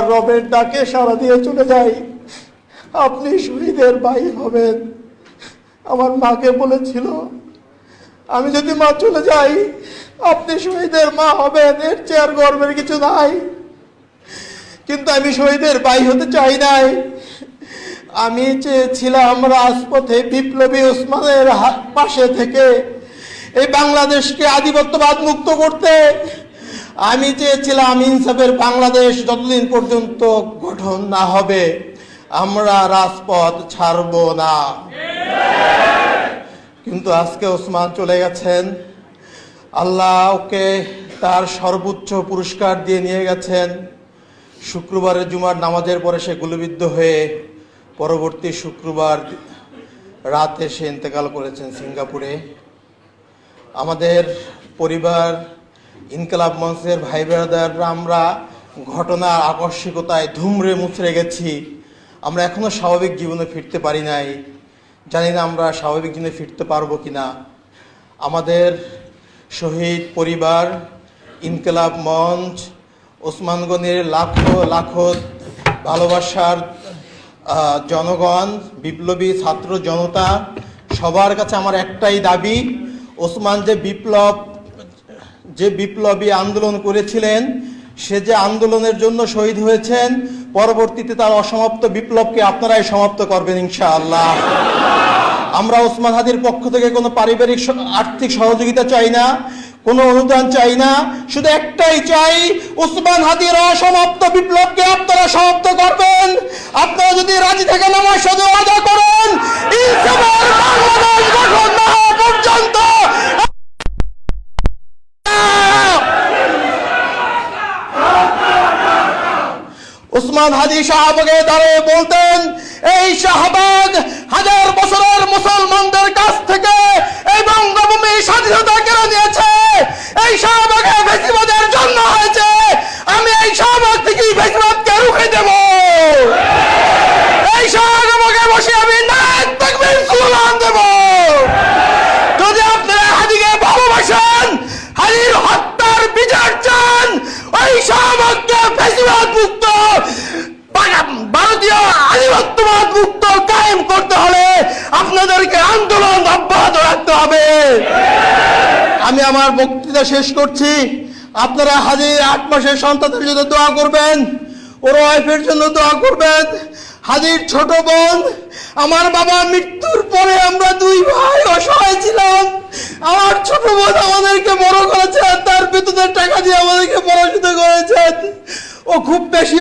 রবের ডাকে সারা দিয়ে চলে যাই। আপনি শহীদের ভাই হবেন। আমার মাকে বলেছিল, আমি যদি মা চলে যাই, আপনি শহীদের মা হবেন। এর চেয়ার গর্বের কিছু নাই। কিন্তু আমি শহীদের ভাই হতে চাই নাই। আমি চেয়েছিলাম রাজপথে বিপ্লবী ওসমানের পাশে থেকে এই বাংলাদেশকে আধিপত্যবাদ মুক্ত করতে। আমি চেয়েছিলাম ইনসাফের বাংলাদেশ যতদিন পর্যন্ত গঠন না হবে, আমরা রাজপথ ছাড়ব না। কিন্তু আজকে ওসমান চলে গেছেন। আল্লাহ ওকে তার সর্বোচ্চ পুরস্কার দিয়ে নিয়ে গেছেন। শুক্রবারের জুমার নামাজের পরে সে গুলিবিদ্ধ হয়ে পরবর্তী শুক্রবার রাতে সে ইন্তেকাল করেছেন সিঙ্গাপুরে। আমাদের পরিবার ইনকালাব মঞ্চের ভাই ব্রাদাররা আমরা ঘটনার আকস্মিকতায় ধুমরে মুচড়ে গেছি। আমরা এখনও স্বাভাবিক জীবনে ফিরতে পারি নাই। জানি না আমরা স্বাভাবিক জীবনে ফিরতে পারব কি না আমাদের শহীদ পরিবার, ইনকলাব মঞ্চ ওসমানগঞ্জের লাখো লাখো ভালোবাসার জনগণ, বিপ্লবী ছাত্র জনতা, সবার কাছে আমার একটাই দাবি, ওসমান যে বিপ্লব যে বিপ্লবী আন্দোলন করেছিলেন, সে যে আন্দোলনের জন্য শহীদ হয়েছেন, পরবর্তীতে তার অসমাপ্ত বিপ্লবকে আপনারাই সমাপ্ত করবেন ইনশাআল্লাহ। আমরা ওসমান হাদির পক্ষ থেকে কোনো পারিবারিক আর্থিক সহযোগিতা চাই না, কোনো অনুদান চাই না, শুধু একটাই চাই উসমান হাদির অসমাপ্ত বিপ্লবকে আপনারা সমাপ্ত করবেন। আপনারা যদি রাজি থাকেন, আমার সাথে ওয়াদা করেন। উসমান হাজি শাহবাগে দাঁড়িয়ে বলতেন, এই শাহবাগ হাজার বছরের মুসলমানদের কাছ থেকে এই বঙ্গভূমি স্বাধীনতা কেড়ে নিয়েছে। এই শাহবাগে বেশিবাদের জন্য হয়েছে আমি এই শাহবাগ থেকে বেশিবাদকে রুখে দেব এই শাহবাগে বসে আমি নাক তাকবীর স্লোগান দেব যদি আপনারা হাদিকে ভালোবাসেন হাদির হত্যার বিচার চান ওই শাহবাগকে ফেসিবাদ মুক্ত বাগা- ভারতীয় আধিপত্যবাদ মুক্ত কায়েম করতে হলে আপনাদেরকে আন্দোলন অব্যাহত রাখতে হবে। আমি আমার বক্তৃতা শেষ করছি। আপনারা হাজির আট মাসের সন্তানের জন্য দোয়া করবেন, ওর ওয়াইফের জন্য দোয়া করবেন। হাজির ছোট বোন, আমার বাবা মৃত্যুর পরে আমরা দুই ভাই অসহায় ছিলাম। আমার ছোট বোন আমাদেরকে বড় করেছেন তার বেতনের টাকা দিয়ে আমাদেরকে পড়াশোনা করেছেন ও খুব বেশি